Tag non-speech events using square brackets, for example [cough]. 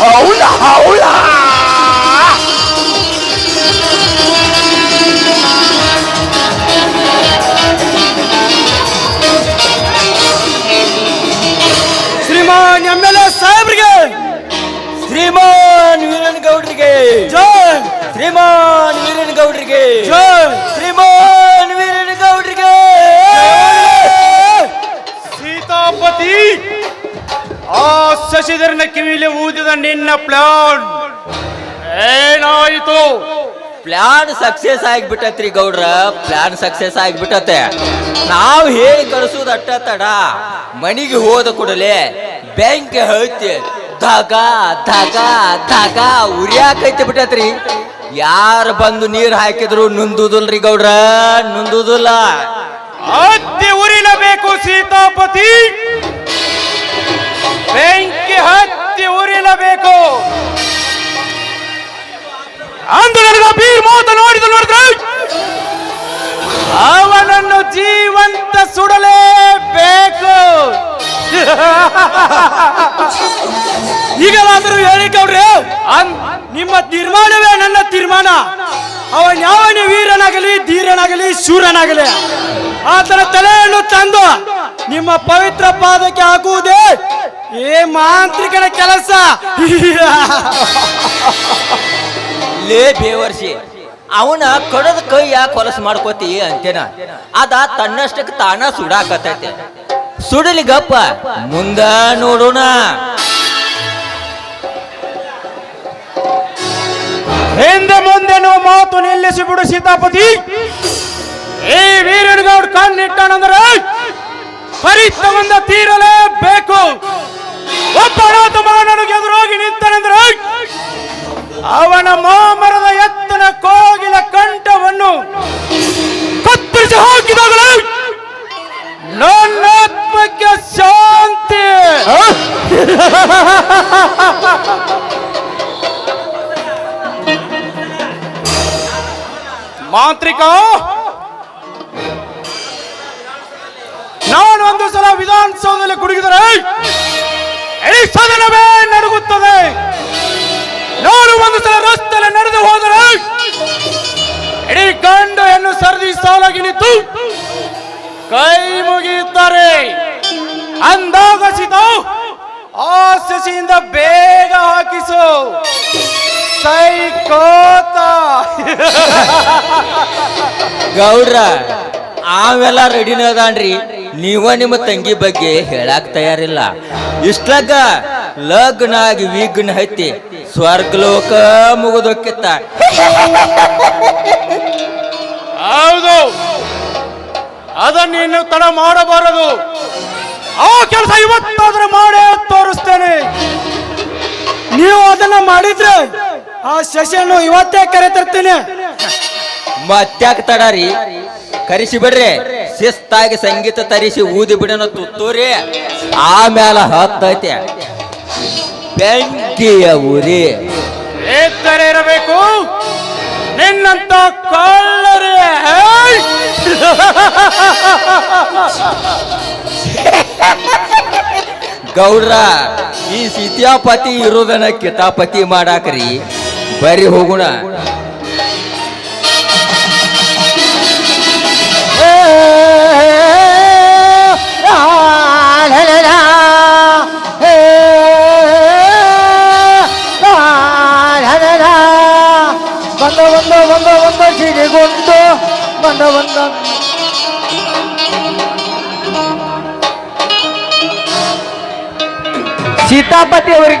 هاولا هاولا ಜೈ ಶ್ರೀಮಾನ್ ವೀರನ್ ಗೌಡ್ರಿಗೆ. ಜೈ ಶ್ರೀಮಾನ್ ವೀರನ್ ಗೌಡ್ರಿಗೆ. ಸೀತಾಪತಿ ಆ ಶಶಿಧರನ ಕಿವಿಲಿ ಊದಿದ ನಿನ್ನ ಪ್ಲಾನ್. ಏನಾಯಿತು? ಪ್ಲಾನ್ ಸಕ್ಸೆಸ್ ಆಗ್ಬಿಟ್ಟತ್ರಿ ಗೌಡ್ರ ಪ್ಲಾನ್ ಸಕ್ಸೆಸ್ ಆಗ್ಬಿಟ್ಟತೆ ನಾವು ಹೇಳಿ ಕಳಿಸೋದು ಅಟ್ಟ ತಡ ಮನಿಗೆ ಹೋದ ಕೂಡಲೇ ಬ್ಯಾಂಕ್ ಹೈತಿ ಧಗ ಧಗ ಧಗ ಉರಿಯಾಕೈತಿ ಬಿಟ್ಟತ್ರಿ. ಯಾರು ಬಂದು ನೀರ್ ಹಾಕಿದ್ರು ನುಂದುದಿಲ್ರಿ ಗೌಡ್ರ? ನುಂದುದಿಲ್ಲ. ಹತ್ತಿ ಉರಿಲಬೇಕು ಸೀತಾಪತಿ. ಬೆಂಕಿ ಹತ್ತಿ ಉರಿಲಬೇಕು. ಅಂದು ನನಗ ಬೀರ್ ಮೋತ ನೋಡಿದ ನೋಡಿದ್ರ? ಅವನನ್ನು ಜೀವಂತ ಸುಡಲೇಬೇಕು. [laughs] ಈಗಲಾದರೂ ಹೇಳಿ ಗೌಡ್ರೆ, ಅನ್- ನಿಮ್ಮ ತೀರ್ಮಾನವೇ ನನ್ನ ತೀರ್ಮಾನ. ಅವನ್ ಯಾವನೇ ವೀರನಾಗಲಿ, ಧೀರನಾಗಲಿ, ಶೂರನಾಗಲಿ. ಆತನ ತಲೆಯನ್ನು ತಂದು ನಿಮ್ಮ ಪವಿತ್ರ ಪಾದಕ್ಕೆ ಹಾಕುವುದೇ ಏ ಮಾಂತ್ರಿಕನ ಕೆಲಸ. ಲೇ ಬೇವರ್ಸಿ ಅವನ ಕಡದ ಕೈ ಯಾಕೆ ಹೊಲಸು ಮಾಡ್ಕೋತಿ ಅಂತೇನ? ಅದ ತನ್ನಷ್ಟಕ್ಕೆ ತಾನ ಸುಡಾಕತೈತೆ ಸುಡಲಿ ಗಪ್ಪ. ಮುಂದ ನೋಡೋಣ. ಹಿಂದೆ ಮುಂದೆ ನಾವು ಮಾತು ನಿಲ್ಲಿಸಿ ಬಿಡು ಸೀತಾಪತಿ. ಈ ವೀರನಗೌಡ್ ಕಣ್ಣಿಟ್ಟನಂದ್ರೆ ಪರಿತ ಮುಂದೆ ತೀರಲೇಬೇಕು ಒಬ್ಬ ಎದುರಾಗಿ ಎದುರೋಗಿ ನಿಂತನೆಂದ್ರೆ ಅವನ ಮಾಮರದ ಮಾಂತ್ರಿಕ? ನಾನು ಒಂದು ಸಲ ವಿಧಾನಸೌಧದಲ್ಲಿ ಕುಡುಗಿದರೆ ಇಡೀ ಸದನವೇ ನಡುಗುತ್ತದೆ. ನಾನು ಒಂದು ಸಲ ರಸ್ತೆಯಲ್ಲಿ ನಡೆದು ಹೋದರೆ, ಇಡೀ ಗಂಡ ಹೆಣ್ಣು ಸರದಿ ಸಾಲಾಗಿ ನಿಂತು ಕೈ ಮುಗಿಯುತ್ತಾರೆ. ಅಂದಾಗ ಆ ಸಸಿಯಿಂದ ಬೇಗ ಹಾಕಿಸು. ಸೈಕೋತ ಗೌಡ್ರ ಆವೆಲ್ಲ ರೆಡಿನ ಅದಾನ್ರಿ. ನೀವ ನಿಮ್ಮ ತಂಗಿ ಬಗ್ಗೆ ಹೇಳಾಕ್ ತಯಾರಿಲ್ಲ. ಇಷ್ಟಕ್ಕ ಲಗ್ನ ಆಗಿ ವಿಘ್ನ ಹತ್ತಿ ಸ್ವರ್ಗಲೋಕ ಮುಗಿದೋಕ್ಕಿತ್ತ. ಹೌದು. ಅದನ್ನ ಇನ್ನು ತಡ ಮಾಡಬಾರದು. ಆ ಕೆಲಸ ಇವತ್ತಾದ್ರೆ ಮಾಡೇ ತೋರಿಸ್ತೇನೆ ಶಶಿಯನ್ನು ಇವತ್ತೇ ಕರೆ ತರ್ತೇನೆ. ಮತ್ತ್ಯಾಕ ತಡಾರಿ? ಕರಿಸಿ ಬಿಡ್ರಿ. ಶಿಸ್ತಾಗಿ ಸಂಗೀತ ತರಿಸಿ ಊದಿ ಬಿಡನ ತುತ್ತೂರಿ. ಆಮೇಲೆ ಹತ್ತೈತೆ. ಬೆಂಕಿಯ ಊರಿ ಎತ್ತರೆ ಇರಬೇಕು? ನಿನ್ನಂತ ಕಳ್ಳರೇ. ಗೌಡ್ರ ಈ ಸೀತಾಪತಿ ಇರೋದನ್ನ ಕಿತಾಪತಿ ಮಾಡಾಕ್ರಿ. ಬರ್ರಿ ಹೋಗುಣ. ಬಂದ ಬಂದ ಬಂದ ಬಂದ ಸಿಡಿಗೊಂಡು ಬಂದ ಬಂದ. ಸೀತಾಪತಿ ಅವರಿಗೆ